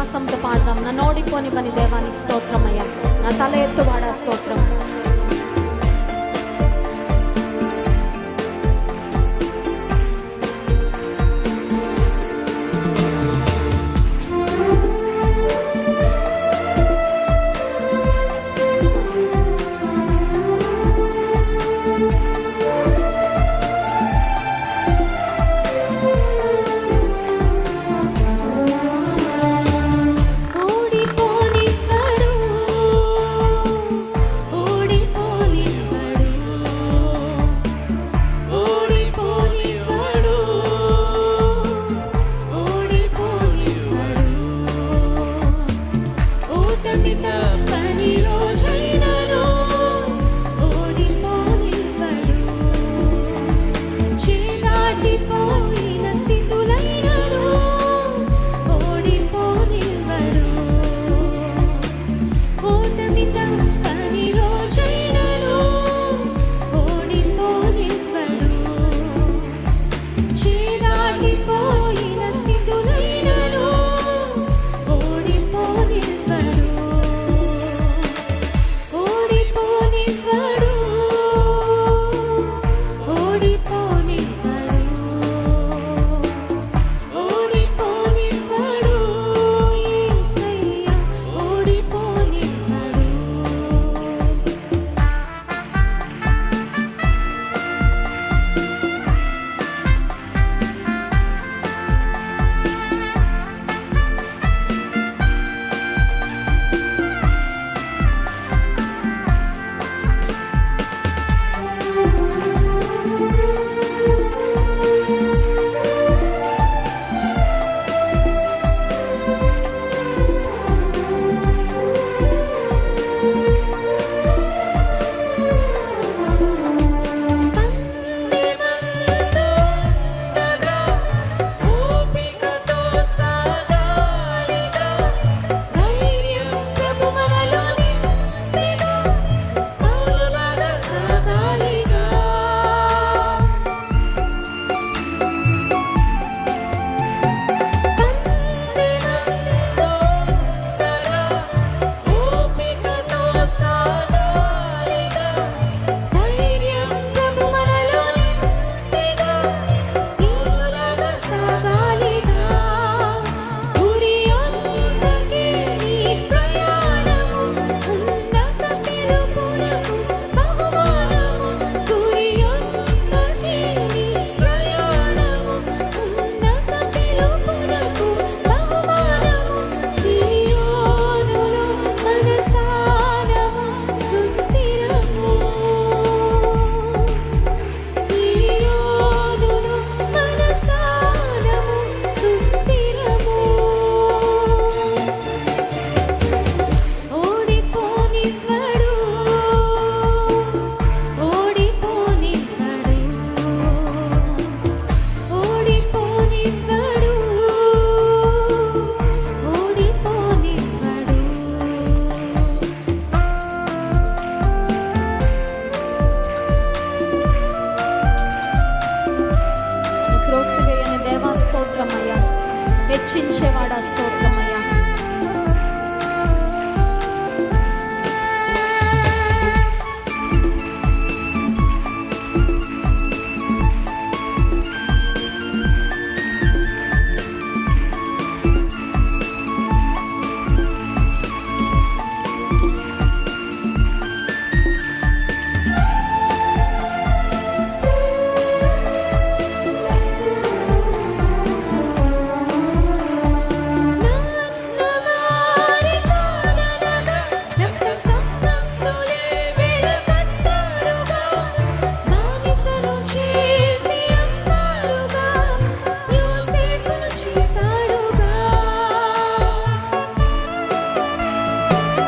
విశ్వాసంతో పాడదాం నన్ను నోడిపోని పని దేవానికి స్తోత్రమయ్యా. నా తల ఎత్తువాడా స్తోత్రం? హెచ్చించేవాడు ఆ Oh,